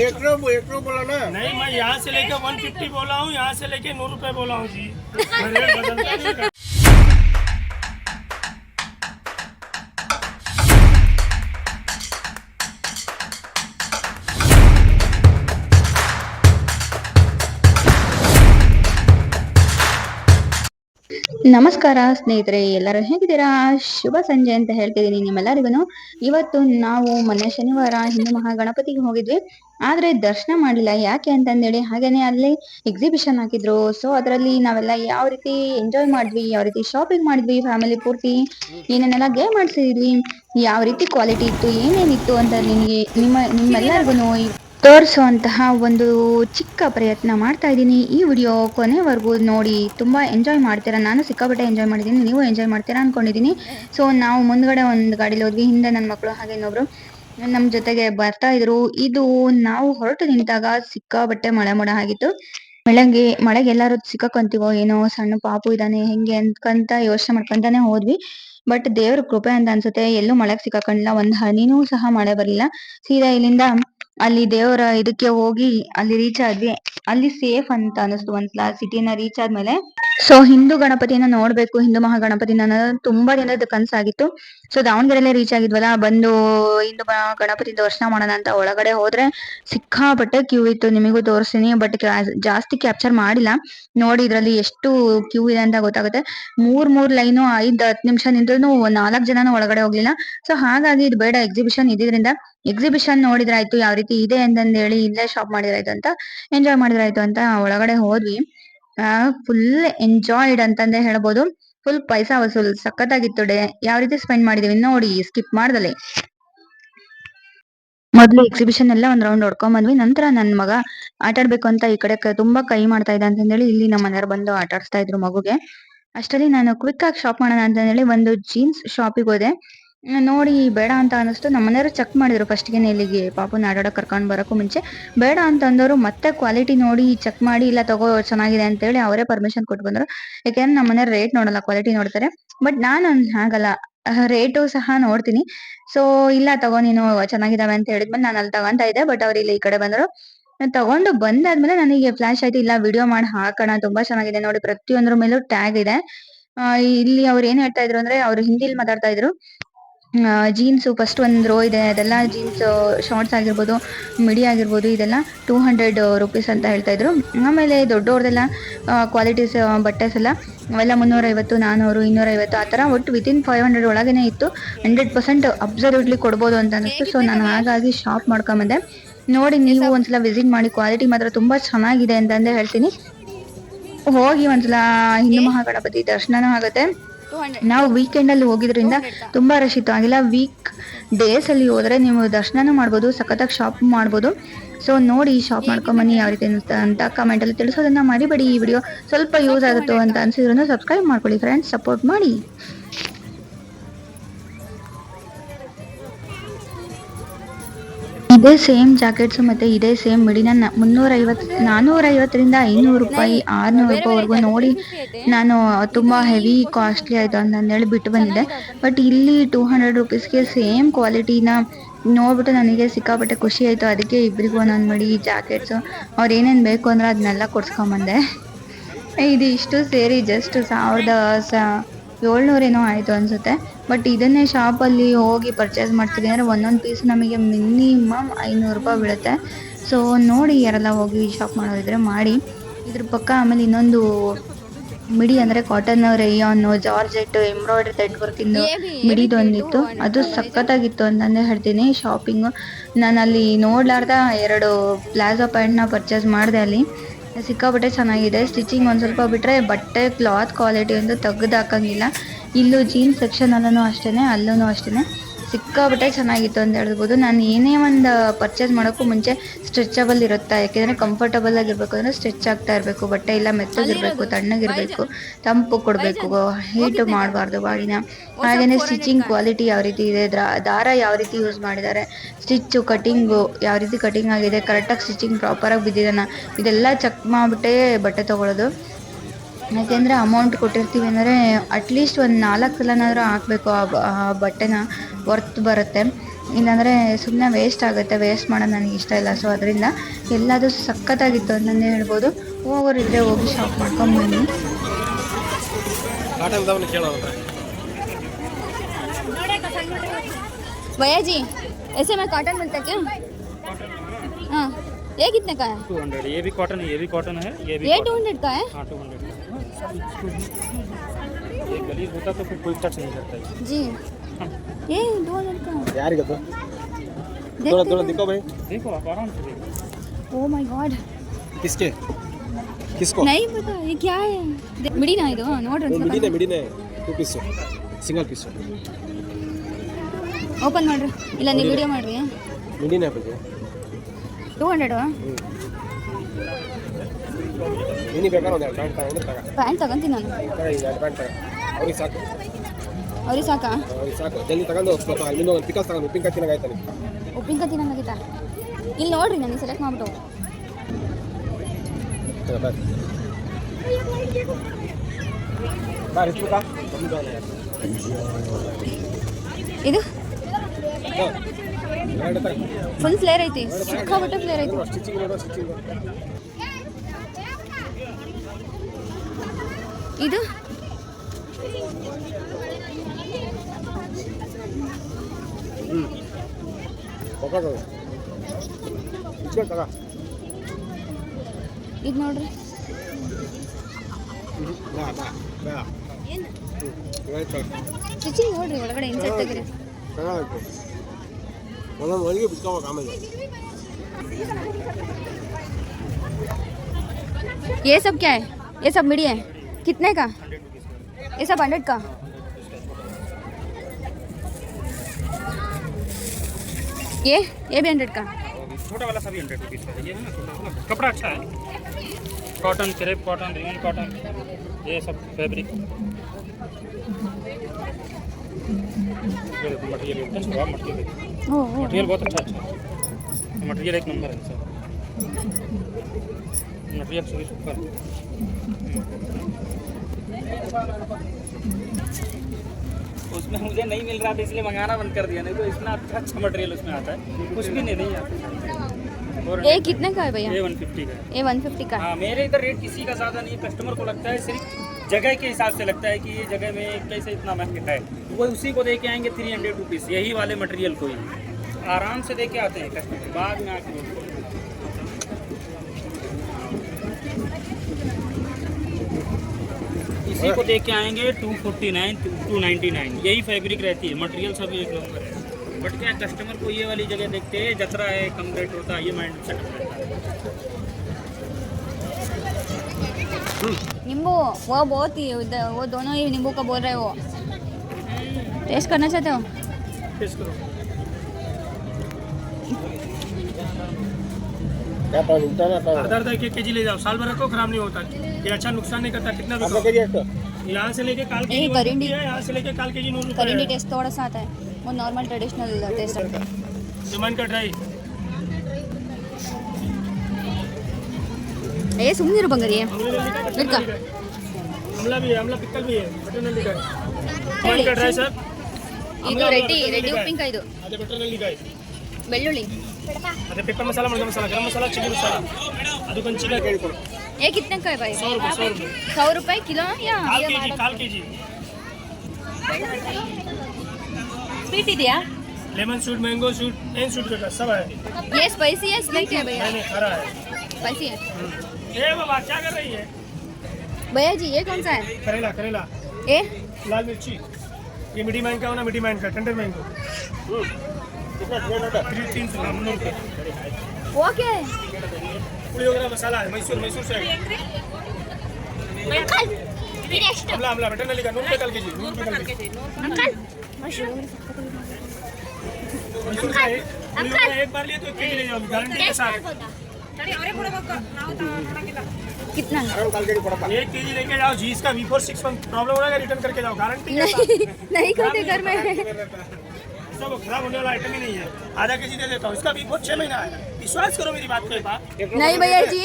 एक एक बोला ना। नहीं मैं यहाँ से लेके 150 बोला हूँ यहाँ से लेके नौ रुपए बोला हूँ जी। ನಮಸ್ಕಾರ ಸ್ನೇಹಿತರೆ, ಎಲ್ಲರೂ ಹೇಗಿದ್ದೀರಾ? ಶುಭ ಸಂಜೆ ಅಂತ ಹೇಳ್ತಿದ್ದೀನಿ ನಿಮ್ಮೆಲ್ಲರಿಗೂ. ಇವತ್ತು ನಾವು ಮೊನ್ನೆ ಶನಿವಾರ ಹಿಂದೂ ಮಹಾಗಣಪತಿಗೆ ಹೋಗಿದ್ವಿ. ಆದ್ರೆ ದರ್ಶನ ಮಾಡಲಿಲ್ಲ. ಯಾಕೆ ಅಂತಂದೇಳಿ ಹಾಗೇನೆ ಅಲ್ಲಿ ಎಕ್ಸಿಬಿಷನ್ ಹಾಕಿದ್ರು. ಸೊ ಅದರಲ್ಲಿ ನಾವೆಲ್ಲ ಯಾವ ರೀತಿ ಎಂಜಾಯ್ ಮಾಡಿದ್ವಿ, ಯಾವ ರೀತಿ ಶಾಪಿಂಗ್ ಮಾಡಿದ್ವಿ ಫ್ಯಾಮಿಲಿ ಪೂರ್ತಿ ಏನೇನೆಲ್ಲ ಗೇಮ್ ಆಡ್ಸಿದ್ವಿ, ಯಾವ ರೀತಿ ಕ್ವಾಲಿಟಿ ಇತ್ತು, ಏನೇನಿತ್ತು ಅಂತ ನಿಮಗೆ, ನಿಮ್ಮ, ನಿಮ್ಮೆಲ್ಲರಿಗೂ ತೋರಿಸುವಂತಹ ಒಂದು ಚಿಕ್ಕ ಪ್ರಯತ್ನ ಮಾಡ್ತಾ ಇದ್ದೀನಿ. ಈ ವಿಡಿಯೋ ಕೊನೆವರೆಗೂ ನೋಡಿ, ತುಂಬ ಎಂಜಾಯ್ ಮಾಡ್ತೀರಾ? ನಾನು ಸಿಕ್ಕಾಪಟ್ಟೆ ಎಂಜಾಯ್ ಮಾಡಿದ್ದೀನಿ, ನೀವು ಎಂಜಾಯ್ ಮಾಡ್ತೀರಾ ಅಂದ್ಕೊಂಡಿದ್ದೀನಿ ಸೊ ನಾವು ಮುಂದ್ಗಡೆ ಒಂದು ಗಾಡೀಲಿ ಹೋದ್ವಿ, ಹಿಂದೆ ನನ್ನ ಮಕ್ಕಳು ಹಾಗೆ ಇನ್ನೊಬ್ರು. ನಮ್ಮ ಜೊತೆಗೆ ಬರ್ತಾ ಇದ್ರು. ಇದು ನಾವು ಹೊರಟು ನಿಂತಾಗ ಸಿಕ್ಕಾಪಟ್ಟೆ ಮಳೆ ಮೋಡ ಆಗಿತ್ತು. ಮಳೆಗೆ ಮಳೆಗೆ ಎಲ್ಲರೂ ಸಿಕ್ಕಂತೀವೋ ಏನೋ, ಸಣ್ಣ ಪಾಪು ಇದ್ದಾನೆ, ಹೆಂಗೆ ಅಂತ ಯೋಚನೆ ಮಾಡ್ಕೊಂತಾನೆ ಹೋದ್ವಿ. ಬಟ್ ದೇವ್ರ ಕೃಪೆ ಅಂತ ಅನ್ಸುತ್ತೆ. ಎಲ್ಲೂ ಮಳೆಗೆ ಸಿಕ್ಕಾಕೊಂಡಿಲ್ಲ. ಒಂದ್ ಹನಿನೂ ಸಹ ಮಳೆ ಬರಲಿಲ್ಲ. ಸೀದಾ ಇಲ್ಲಿಂದ ಅಲ್ಲಿ ದೇವರ ಇದಕ್ಕೆ ಹೋಗಿ ಅಲ್ಲಿ ರೀಚ್ ಆದ್ವಿ ಅಲ್ಲಿ ಸೇಫ್ ಅಂತ ಅನಿಸ್ತು ಒಂದ್ಸಲ ಸಿಟಿನ ರೀಚ್ ಆದ್ಮೇಲೆ ಸೊ ಹಿಂದೂ ಗಣಪತಿನ ನೋಡ್ಬೇಕು. ಹಿಂದೂ ಮಹಾಗಣಪತಿನ ತುಂಬಾ ದಿನದ ಕನಸಾಗಿತ್ತು. ಸೊ ದಾವಣಗೆರೆಲ್ಲೇ ರೀಚ್ ಆಗಿದ್ವಲ್ಲ? ಬಂದು ಹಿಂದೂ ಗಣಪತಿ ದರ್ಶನ ಮಾಡೋಣ ಅಂತ ಒಳಗಡೆ ಹೋದ್ರೆ ಸಿಕ್ಕಾಪಟ್ಟೆ ಕ್ಯೂ ಇತ್ತು. ನಿಮಗೂ ತೋರಿಸ್ತೀನಿ. ಬಟ್ ಜಾಸ್ತಿ ಕ್ಯಾಪ್ಚರ್ ಮಾಡಿಲ್ಲ. ನೋಡಿ ಇದ್ರಲ್ಲಿ ಎಷ್ಟು ಕ್ಯೂ ಇದೆ ಅಂತ ಗೊತ್ತಾಗುತ್ತೆ. ಮೂರ್ ಮೂರ್ ಲೈನು ಐದ್ ಹತ್ತು ನಿಮಿಷ ನಿಂತ್ರು ನಾಲ್ಕು ಜನನು ಒಳಗಡೆ ಹೋಗ್ಲಿಲ್ಲ. ಸೊ ಹಾಗಾಗಿ ಇದು ಬೇಡ. ಎಕ್ಸಿಬಿಷನ್ ಇದ್ದಿದ್ರಿಂದ ಎಕ್ಸಿಬಿಷನ್ ನೋಡಿದ್ರಾಯ್ತು, ಯಾವ ರೀತಿ ಇದೆ ಅಂತಂದ್ ಹೇಳಿ ಇಲ್ಲೇ ಶಾಪ್ ಮಾಡಿದ್ರಾಯ್ತು ಅಂತ ಎಂಜಾಯ್ ಮಾಡಿದ್ರಾಯ್ತು ಅಂತ ಒಳಗಡೆ ಹೋದ್ವಿ. ಫುಲ್ ಎಂಜಾಯ್ಡ್ ಅಂತಂದೇ ಹೇಳ್ಬೋದು. ಫುಲ್ ಪೈಸಾ ವಸೂಲ್, ಸಖತ್ತಾಗಿತ್ತು ಡೇ. ಯಾವ ರೀತಿ ಸ್ಪೆಂಡ್ ಮಾಡಿದೀವಿ ನೋಡಿ ಸ್ಕಿಪ್ ಮಾಡ್ದಲ್ಲಿ ಮೊದ್ಲು ಎಕ್ಸಿಬಿಷನ್ ಎಲ್ಲ ಒಂದ್ ರೌಂಡ್ ಹೊಡ್ಕೊಂಡ್ ಬಂದ್ವಿ. ನಂತರ ನನ್ ಮಗ ಆಟ ಆಡ್ಬೇಕು ಅಂತ ಈ ಕಡೆ ತುಂಬಾ ಕೈ ಮಾಡ್ತಾ ಇದ್ದ ಅಂತ ಹೇಳಿ ಇಲ್ಲಿ ನಮ್ಮ ಮನೆಯವ್ರು ಬಂದು ಆಟ ಆಡಿಸ್ತಾ ಇದ್ರು ಮಗುಗೆ. ಅಷ್ಟರಲ್ಲಿ ನಾನು ಕ್ವಿಕ್ ಆಗಿ ಶಾಪ್ ಮಾಡೋಣ ಅಂತ ಹೇಳಿ ಒಂದು ಜೀನ್ಸ್ ಶಾಪಿಗೆ ಹೋದೆ. ನೋಡಿ, ಬೇಡ ಅಂತ ಅನ್ನಿಸ್ತು. ನಮ್ಮ ಮನೆಯವರು ಚೆಕ್ ಮಾಡಿದ್ರು ಫಸ್ಟ್ಗೆ ಇಲ್ಲಿಗೆ. ಪಾಪುನ ಆಡಾಡಕ್ ಕರ್ಕೊಂಡು ಬರೋಕ್ಕೂ ಮುಂಚೆ. ಬೇಡ ಅಂತ ಅಂದವರು ಮತ್ತೆ ಕ್ವಾಲಿಟಿ ನೋಡಿ ಚೆಕ್ ಮಾಡಿ, ಇಲ್ಲ ತಗೋ, ಚೆನ್ನಾಗಿದೆ ಅಂತ ಹೇಳಿ ಅವರೇ ಪರ್ಮಿಷನ್ ಕೊಟ್ಟು ಬಂದರು. ಯಾಕೆಂದ್ರೆ ನಮ್ಮ ಮನೆಯವ್ರು ರೇಟ್ ನೋಡಲ್ಲ ಕ್ವಾಲಿಟಿ ನೋಡ್ತಾರೆ. ಬಟ್ ನಾನು ಹಾಗಲ್ಲ ರೇಟು ಸಹ ನೋಡ್ತೀನಿ. ಸೊ ಇಲ್ಲ ತಗೋ, ನೀನು ಚೆನ್ನಾಗಿದ್ದಾವೆ ಅಂತ ಹೇಳಿದ್ಮೇಲೆ ನಾನು ಅಲ್ಲಿ ತಗೊಂತ ಇದ್ದೆ. ಬಟ್ ಅವ್ರು ಇಲ್ಲಿ ಈ ಕಡೆ ಬಂದರು. ತಗೊಂಡು ಬಂದಾದ್ಮೇಲೆ ನನಗೆ ಫ್ಲಾಶ್ ಆಯ್ತು. ಇಲ್ಲ ವಿಡಿಯೋ ಮಾಡಿ, ಹಾಕೋಣ, ತುಂಬಾ ಚೆನ್ನಾಗಿದೆ ನೋಡಿ. ಪ್ರತಿಯೊಂದ್ರ ಮೇಲೂ ಟ್ಯಾಗ್ ಇದೆ. ಇಲ್ಲಿ ಅವ್ರು ಏನ್ ಹೇಳ್ತಾ ಇದ್ರು ಅಂದ್ರೆ, ಅವ್ರು ಹಿಂದಿಲಿ ಮಾತಾಡ್ತಾ ಇದ್ರು. ಜೀನ್ಸ್ ಫಸ್ಟ್ ಒಂದು ರೋ ಇದೆ, ಅದೆಲ್ಲ ಜೀನ್ಸ್ ಶಾರ್ಟ್ಸ್ ಆಗಿರ್ಬೋದು ಮಿಡಿ ಆಗಿರ್ಬೋದು, ಇದೆಲ್ಲ ಟೂ ಹಂಡ್ರೆಡ್ ರುಪೀಸ್ ಅಂತ ಹೇಳ್ತಾ ಇದ್ರು. ಆಮೇಲೆ ದೊಡ್ಡವ್ರದೆಲ್ಲ ಕ್ವಾಲಿಟೀಸ್ ಬಟ್ಟೆಸ್ ಎಲ್ಲ ಅವೆಲ್ಲ ಮುನ್ನೂರೈವತ್ತು ನಾನ್ನೂರು ಇನ್ನೂರೈವತ್ತು, ಆ ಥರ ಒಟ್ಟು ವಿತಿನ್ ಫೈವ್ ಹಂಡ್ರೆಡ್ ಒಳಗೇ ಇತ್ತು. ಹಂಡ್ರೆಡ್ ಪರ್ಸೆಂಟ್ ಅಬ್ಸಲ್ಯೂಟ್ಲಿ ಕೊಡ್ಬೋದು ಅಂತ ಅನ್ನಿಸ್ತು ಸೊ ನಾನು ಹಾಗಾಗಿ ಶಾಪ್ ಮಾಡ್ಕೊಂಬಂದೆ. ನೋಡಿ, ನೀವು ಒಂದ್ಸಲ ವಿಸಿಟ್ ಮಾಡಿ ಕ್ವಾಲಿಟಿ ಮಾತ್ರ ತುಂಬಾ ಚೆನ್ನಾಗಿದೆ ಅಂತಂದೇ ಹೇಳ್ತೀನಿ. ಹೋಗಿ ಒಂದ್ಸಲ ಹಿಂದೂ ಮಹಾಗಣಪತಿ ದರ್ಶನನೂ ಆಗುತ್ತೆ. ನಾವು ವೀಕೆಂಡ್ ಅಲ್ಲಿ ಹೋಗಿದ್ರಿಂದ ತುಂಬಾ ರಶ್ ಇತ್ತು. ಆಗಿಲ್ಲ ವೀಕ್ ಡೇಸ್ ಅಲ್ಲಿ ಹೋದ್ರೆ ನೀವು ದರ್ಶನನೂ ಮಾಡ್ಬೋದು ಸಖತ್ತಾಗಿ ಶಾಪ್ ಮಾಡ್ಬೋದು. ಸೊ ನೋಡಿ ಶಾಪ್ ಮಾಡ್ಕೊಂಬನ್ನಿ ಯಾವ ರೀತಿ ಅಂತ ಕಮೆಂಟ್ ಅಲ್ಲಿ ತಿಳಿಸೋದನ್ನ ಮರಿಬೇಡಿ ಈ ವಿಡಿಯೋ ಸ್ವಲ್ಪ ಯೂಸ್ ಆಗುತ್ತೋ ಅಂತ ಅನ್ಸಿದ್ರು ಸಬ್ಸ್ಕ್ರೈಬ್ ಮಾಡ್ಕೊಳ್ಳಿ ಫ್ರೆಂಡ್ಸ್ ಸಪೋರ್ಟ್ ಮಾಡಿ. ಇದೇ ಸೇಮ್ ಜಾಕೆಟ್ಸ್ ಮತ್ತೆ ಇದೇ ಸೇಮ್ ಮಿಡಿನ ಮುನ್ನೂರ ಐವತ್ ನಾನೂರ ಐವತ್ತರಿಂದ ಐನೂರು ರೂಪಾಯಿ ಆರುನೂರು ರೂಪಾಯಿವರೆಗೂ ನೋಡಿ ನಾನು ತುಂಬ ಹೆವಿ ಕಾಸ್ಟ್ಲಿ ಆಯಿತು ಅಂತ ಹೇಳಿ ಬಿಟ್ಟು ಬಂದಿದ್ದೆ. ಬಟ್ ಇಲ್ಲಿ ಟೂ ಹಂಡ್ರೆಡ್ ರುಪೀಸ್ಗೆ ಸೇಮ್ ಕ್ವಾಲಿಟಿನ ನೋಡ್ಬಿಟ್ಟು ನನಗೆ ಸಿಕ್ಕಾಪಟ್ಟೆ ಖುಷಿ ಆಯಿತು. ಅದಕ್ಕೆ ಇಬ್ಬರಿಗೂ ಒಂದೊಂದು ಮಡಿ ಜಾಕೆಟ್ಸು ಅವ್ರು ಏನೇನು ಬೇಕು ಅಂದ್ರೆ ಅದನ್ನೆಲ್ಲ ಕೊಡ್ಸ್ಕೊಂಬಂದೆ. ಇದು ಇಷ್ಟು ಸೇರಿ ಜಸ್ಟ್ ಸಾವಿರದ ಸ ಏಳ್ನೂರೇನೋ ಆಯಿತು ಅನಿಸುತ್ತೆ. ಬಟ್ ಇದನ್ನೇ ಶಾಪಲ್ಲಿ ಹೋಗಿ ಪರ್ಚೇಸ್ ಮಾಡ್ತೀವಿ ಅಂದರೆ ಒಂದೊಂದು ಪೀಸ್ ನಮಗೆ ಮಿನಿಮಮ್ ಐನೂರು ರೂಪಾಯಿ ಬೀಳುತ್ತೆ. ಸೊ ನೋಡಿ ಯಾರೆಲ್ಲ ಹೋಗಿ ಶಾಪ್ ಮಾಡೋದಿದ್ರೆ ಮಾಡಿ. ಇದ್ರ ಪಕ್ಕ ಆಮೇಲೆ ಇನ್ನೊಂದು ಮಿಡಿ ಅಂದರೆ cotton rayon georgette embroidery thread ವರ್ಕಿಂದು ಮಿಡಿದು ಒಂದಿತ್ತು ಅದು ಸಖತ್ತಾಗಿತ್ತು ಅಂತಂದೇ ಹೇಳ್ತೀನಿ. ಶಾಪಿಂಗು ನಾನು ಅಲ್ಲಿ ನೋಡ್ಲಾರ್ದ ಎರಡು ಪ್ಲಾಜೋ ಪ್ಯಾಂಟ್ನ ಪರ್ಚೇಸ್ ಮಾಡಿದೆ ಅಲ್ಲಿ. ಸಿಕ್ಕಾಪಟ್ಟೆ ಚೆನ್ನಾಗಿದೆ. ಸ್ಟಿಚಿಂಗ್ ಒಂದು ಸ್ವಲ್ಪ ಬಿಟ್ಟರೆ ಬಟ್ಟೆ ಕ್ಲಾತ್ ಕ್ವಾಲಿಟಿ ಒಂದು ತೆಗೆದು ಹಾಕಂಗಿಲ್ಲ. ಇಲ್ಲೂ ಜೀನ್ಸ್ ಸೆಕ್ಷನ್ ಅಲ್ಲೂ ಅಷ್ಟೇ ಅಲ್ಲೂ ಅಷ್ಟೇ ಸಿಕ್ಕಾಬಿಟ್ಟೆ ಚೆನ್ನಾಗಿತ್ತು ಅಂತ ಹೇಳ್ಬೋದು. ನಾನು ಏನೇ ಒಂದು ಪರ್ಚೇಸ್ ಮಾಡೋಕ್ಕೂ ಮುಂಚೆ ಸ್ಟ್ರೆಚಬಲ್ ಇರುತ್ತಾ? ಯಾಕೆಂದರೆ ಕಂಫರ್ಟಬಲ್ ಆಗಿರ್ಬೇಕು ಅಂದರೆ ಸ್ಟ್ರೆಚ್ ಆಗ್ತಾ ಇರಬೇಕು. ಬಟ್ಟೆ ಇಲ್ಲ ಮೆತ್ತಗಿರಬೇಕು ತಣ್ಣಗಿರ್ಬೇಕು ತಂಪು ಕೊಡಬೇಕು ಹೀಟ್ ಮಾಡಬಾರ್ದು ಬಾಡಿನ. ಹಾಗೆಯೇ ಸ್ಟಿಚಿಂಗ್ ಕ್ವಾಲಿಟಿ ಯಾವ ರೀತಿ ಇದೆ? ದ್ರಾ- ದಾರ ಯಾವ ರೀತಿ ಯೂಸ್ ಮಾಡಿದ್ದಾರೆ? ಸ್ಟಿಚ್ಚು ಕಟಿಂಗು ಯಾವ ರೀತಿ ಕಟಿಂಗ್ ಆಗಿದೆ? ಕರೆಕ್ಟಾಗಿ ಸ್ಟಿಚಿಂಗ್ ಪ್ರಾಪರಾಗಿ ಬಿದ್ದಿದ್ದಾನ ಇದೆಲ್ಲ ಚೆಕ್ ಮಾಡಿಬಿಟ್ಟೇ ಬಟ್ಟೆ ತೊಗೊಳೋದು. ಯಾಕೆಂದರೆ ಅಮೌಂಟ್ ಕೊಟ್ಟಿರ್ತೀವಿ ಅಂದರೆ ಅಟ್ಲೀಸ್ಟ್ ಒಂದು ನಾಲ್ಕು ಸಲನಾದರೂ ಹಾಕಬೇಕು ಆ ಬ- ಆ ಬಟ್ಟೆನ ವರ್ತ್ ಬರುತ್ತೆ ಇಲ್ಲಾಂದರೆ ಸುಮ್ಮನೆ ವೇಸ್ಟ್ ಆಗುತ್ತೆ ವೇಸ್ಟ್ ಮಾಡೋದು ನನಗೆ ಇಷ್ಟ ಇಲ್ಲ ಸೊ ಅದರಿಂದ ಎಲ್ಲದು ಸಖತ್ತಾಗಿತ್ತು ಅಂತಲೇ ಹೇಳ್ಬೋದು ಹೋಗೋರಿದ್ರೆ ಹೋಗಿ ಶಾಪ್ ಮಾಡ್ಕೊಂಬನ್ನಿ ಕಾಟನ್ ಇದಾವನ್ನ ಕೇಳೋಣ भैया जी ऐसे में कॉटन मिलता है क्या हाँ ये कितने का है टू हंड्रेड ये भी कॉटन है ये भी कॉटन है ये भी ये cotton टू हंड्रेड का है हाँ टू हंड्रेड ये गलीज होता तो फिर कोई टच नहीं करता है जी ये दो हंड्रेड का है ಯಾರಿಗದು देखते ದೂರ ದೂರ हैं। ದಿಕ್ಕೋ ಬೈ देखो आप आराम से देखो ओ माय गॉड ಕಿಸ್ಕೆ ಕಿಸ್ಕೋ नहीं पता ये क्या है दे- मिडी ना ಇದು ನೋಡ್ರಿ ಮಿಡಿನೇ ಮಿಡಿನೇ two piece single piece open ಮಾಡ್ರಿ ಇಲ್ಲ ನೀವು ವಿಡಿಯೋ ಮಾಡ್ರಿ ಮಿಡಿನೇ ಬಗ್ಗೆ ಟೂ ಹಂಡ್ರೆಡ್ ಮಿನಿ ಬೇಕಾದ್ರೆ ಒಂದು ಎರಡು ಪ್ಯಾಂಟ್ ತಗೊಂಡು ತಗ. ಪ್ಯಾಂಟ್ ತಗೊಂತೀನಿ ನಾನು. ತಗ, ಈಗ ಎರಡು ಪ್ಯಾಂಟ್ ತಗ. ಅವ್ರಿಗೆ ಸಾಕು. ಅವ್ರಿಗೆ ಸಾಕಾ? ಅವ್ರಿಗೆ ಸಾಕು. ಜಲ್ದಿ ತಗೊಂಡು ಸ್ವಲ್ಪ ಅಲ್ಲಿಂದ ಒಂದು ಪಿಕಲ್ಸ್ ತಗೊಂಡು ಉಪ್ಪಿನಕಾಯಿ ತಿನ್ನಾಗಾಯ್ತಾನೆ ಉಪ್ಪಿನಕಾಯಿ ತಿನ್ನಂಗಾಗಿತ್ತ ಇಲ್ಲಿ ನೋಡ್ರಿ ನನಗೆ ಸೆಲೆಕ್ಟ್ ಮಾಡ್ಬಿಟ್ಟು. ಇದು? ಫುಲ್ ಫ್ಲೇರ್ ಐತಿ. ಸಿಕ್ಕಾಬಿಟ್ಟು ಫ್ಲೇರ್ ಐತಿ ನೋಡು ಸ್ಟಿಚಿಂಗ್ ನೋಡು ಸ್ಟಿಚಿಂಗ್ ಇದು? ಇದು ನೋಡ್ರಿ. ಸ್ಟಿಚಿಂಗ್ ನೋಡ್ರಿ ಒಳಗಡೆ ಇನ್ಸೆಟ್ ತೆಗ್ರಿ ಒಳಗೆ ಬಿಟ್ಕೋಬೇಕು ಆಮೇಲೆ. ये सब क्या है? ये सब मिडी है। कितने का? ये सब हंड्रेड का। ये? ये भी हंड्रेड का। छोटा वाला सभी हंड्रेड रुपीज़ का ये है ना कपड़ा अच्छा है। Cotton crepe cotton rayon cotton ये सब फैब्रिक मटेरियल मटेरियल बहुत अच्छा अच्छा मटेरियल एक नंबर है सर उसमें मुझे नहीं मिल रहा था इसलिए मंगाना बंद कर दिया नहीं तो इतना अच्छा अच्छा मटेरियल उसमें आता है कुछ भी नहीं नहीं आता और ये कितने का है भैया ये वन फिफ्टी का ये वन फिफ्टी का हाँ मेरे इधर रेट किसी का ज़्यादा नहीं है कस्टमर को लगता है सिर्फ़ जगह के हिसाब से लगता है कि ये जगह में कैसे इतना महँगा है वो उसी को दे के आएँगे थ्री हंड्रेड रुपीज़ यही वाले मटेरियल को ही आराम से दे के आते हैं कस्टमर बाद में आके बोलते हैं। इसी को दे के आएँगे two forty nine two ninety nine यही फैब्रिक रहती है मटेरियल सब एक नंबर है बट क्या कस्टमर को ये वाली जगह देखते हैं जतरा है कम रेट होता है ये माइंड सेट रहता है। नींबू वो बहुत ही वो दोनों ही नींबू का बोल रहे हो। टेस्ट करना चाहते हो? टेस्ट करो। क्या पाओ उल्टा ना पाओ आधा आधा एक एक के जी ले जाओ साल भर रखो खराब नहीं होता। ये अच्छा नुकसान नहीं करता कितना आपका बिकाओ के जी ಎಷ್ಟು यहाँ से लेके काल के यही जी करिंडी। है यहाँ से लेके काल के जी नूर करिंडी रुपये टेस्ट थोड़ा सा आता है वो नॉर्मल ट्रेडिशनल टेस्ट आता है जमान का ड्राई ಏ ಸುಮ್ಮನಿರು ಬಂಗಾರಿ ಇರ್ಕ अमला भी है अमला पिक्कल भी है बटर नल्ली का जमान का ड्राई सर ಇದು ರೆಡ್ಡಿ ರೆಡ್ಡಿ ಉಪ್ಪಿನಕಾಯಿ ಇದು अरे बटर नल्ली का ಬೆಳ್ಳುಳ್ಳಿ अरे पेपर मसाला मड़का मसाला गरम मसाला चिकन मसाला ಅದು ಕೊಂಚಿಗ ये कितने का है भाई? सौ रुपए सौ रुपये किलो या स्वीट दिया? Lemon suit mango suit and suit का सब है ये स्पाइसी है स्वीट है भैया? नहीं खरा है। स्पाइसी है? हम्म। ए बाबा क्या कर रही है? भैया जी ये कौन सा है? करेला करेला। ए? लाल मिर्ची। ये मिडी मैंग का है ना मिडी मैंग का टेंडर मैंगो हम्म। कितना तीन सौ ओके नूर वो क्या है पुड़ी वगैरह मसाला है मैसूर मैसूर से है। अमला अमला बटन नली का नूर रुपये काल के जी नूर रुपये काल के जी मैसूर का एक पुड़ी वगैरह एक बार लिए तो एक के जी ले जाओ गारंटी के साथ कितना ಆರಾಮ್ ಕಾಲ್ ಗಡಿ ಕೊಡಪ್ಪ एक के जी लेके जाओ जी इसका V four six one problem होगा रिटर्न करके जाओ गारंटी के साथ नहीं नहीं करते घर में सब खराब होने वाला आइटम ही नहीं है। आधा के जी दे देता हूँ। इसका भी बहुत छह महीना है। विश्वास करो मेरी बात नहीं भैया जी।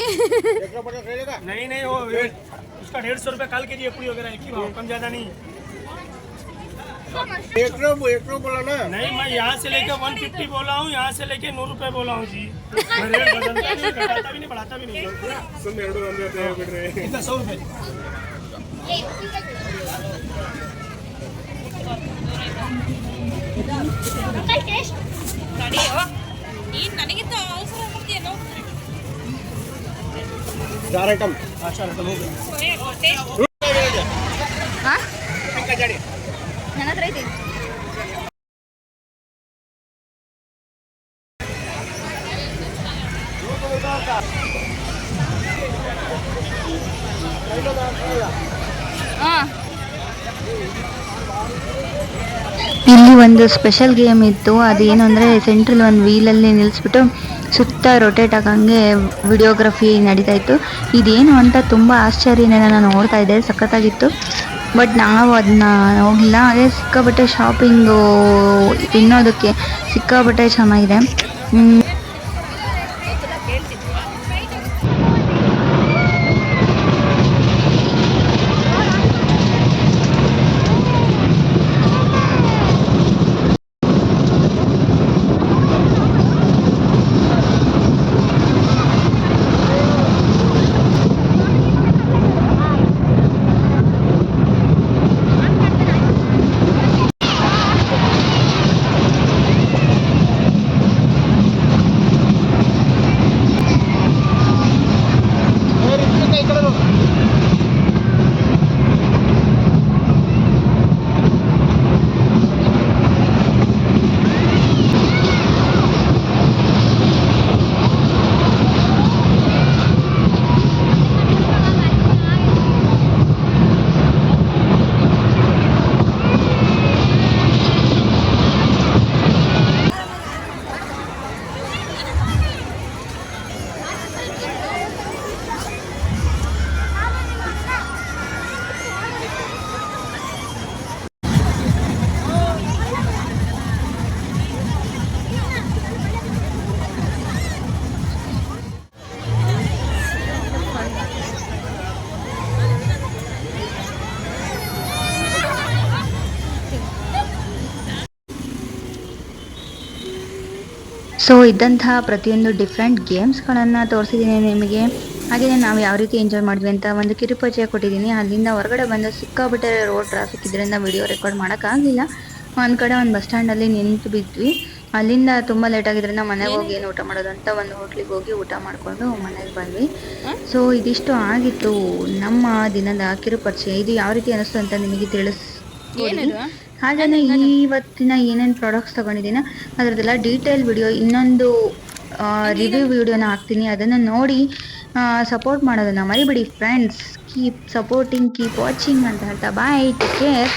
नहीं नहीं वो उसका डेढ़ सौ रुपये कल के लिए पूरी वगैरह एक ही भाव कम ज़्यादा नहीं। एक बोला ना। नहीं मैं यहाँ से लेके वन फिफ्टी बोला हूँ यहाँ से लेके नौ रुपए बोला हूँ जी। भी नहीं बढ़ाता भी नहीं। सौ ಏನು ನನಗಿಂತ ಅವಸರ ಮಾಡ್ತೀಯನೋ ಜಾರಟಂ ಆಚಾರಟಂ ಹಾ. ಇಲ್ಲಿ ಒಂದು ಸ್ಪೆಷಲ್ ಗೇಮ್ ಇತ್ತು. ಅದೇನು ಅಂದರೆ ಸೆಂಟ್ರಲ್ ಒಂದು ವೀಲಲ್ಲಿ ನಿಲ್ಲಿಸ್ಬಿಟ್ಟು ಸುತ್ತ ರೊಟೇಟ್ ಆಗಂಗೆ ವಿಡಿಯೋಗ್ರಫಿ ನಡೀತಾ ಇತ್ತು. ಇದೇನು ಅಂತ ತುಂಬ ಆಶ್ಚರ್ಯನೇ ನಾನು ನೋಡ್ತಾ ಇದ್ದೆ. ಸಖತ್ತಾಗಿತ್ತು. ಬಟ್ ನಾವು ಅದನ್ನ ಹೋಗಿಲ್ಲ ಅದೇ ಸಿಕ್ಕಾಬಟ್ಟೆ ಶಾಪಿಂಗು ತಿನ್ನೋದಕ್ಕೆ ಸಿಕ್ಕಾಬಟ್ಟೆ ಚೆನ್ನಾಗಿದೆ. ಸೊ ಇದ್ದಂತಹ ಪ್ರತಿಯೊಂದು ಡಿಫ್ರೆಂಟ್ ಗೇಮ್ಸ್ಗಳನ್ನು ತೋರಿಸಿದ್ದೀನಿ ನಿಮಗೆ. ಹಾಗೆಯೇ ನಾವು ಯಾವ ರೀತಿ ಎಂಜಾಯ್ ಮಾಡಿದ್ವಿ ಅಂತ ಒಂದು ಕಿರುಪರಿಚಯ ಕೊಟ್ಟಿದ್ದೀನಿ. ಅಲ್ಲಿಂದ ಹೊರಗಡೆ ಬಂದು ಸಿಕ್ಕಾಬಿಟ್ಟೆ ರೋಡ್ ಟ್ರಾಫಿಕ್ ಇದರಿಂದ ವಿಡಿಯೋ ರೆಕಾರ್ಡ್ ಮಾಡೋಕ್ಕಾಗಲಿಲ್ಲ. ಒಂದು ಕಡೆ ಒಂದು ಬಸ್ ಸ್ಟ್ಯಾಂಡಲ್ಲಿ ನಿಂತು ಬಿದ್ವಿ. ಅಲ್ಲಿಂದ ತುಂಬ ಲೇಟ್ ಆಗಿದ್ರಿಂದ ಮನೆಗೆ ಹೋಗಿ ಏನು ಊಟ ಮಾಡೋದು ಅಂತ ಒಂದು ಹೋಟ್ಲಿಗೆ ಹೋಗಿ ಊಟ ಮಾಡಿಕೊಂಡು ಮನೆಗೆ ಬಂದ್ವಿ. ಸೊ ಇದಿಷ್ಟು ಆಗಿತ್ತು ನಮ್ಮ ದಿನದ ಕಿರುಪರಿಚಯ. ಇದು ಯಾವ ರೀತಿ ಅನಿಸ್ತು ಅಂತ ನಿಮಗೆ ತಿಳಿಸ್ ಹಾಗೆಯೇ ಇವತ್ತಿನ ಏನೇನು ಪ್ರಾಡಕ್ಟ್ಸ್ ತಗೊಂಡಿದ್ದೀನಿ ಅದರದೆಲ್ಲ ಡೀಟೇಲ್ ವಿಡಿಯೋ ಇನ್ನೊಂದು ರಿವ್ಯೂ ವಿಡಿಯೋನ ಹಾಕ್ತೀನಿ. ಅದನ್ನು ನೋಡಿ ಸಪೋರ್ಟ್ ಮಾಡೋದನ್ನು ಮರಿಬೇಡಿ friends keep supporting keep watching ಅಂತ ಹೇಳ್ತಾ. Bye take care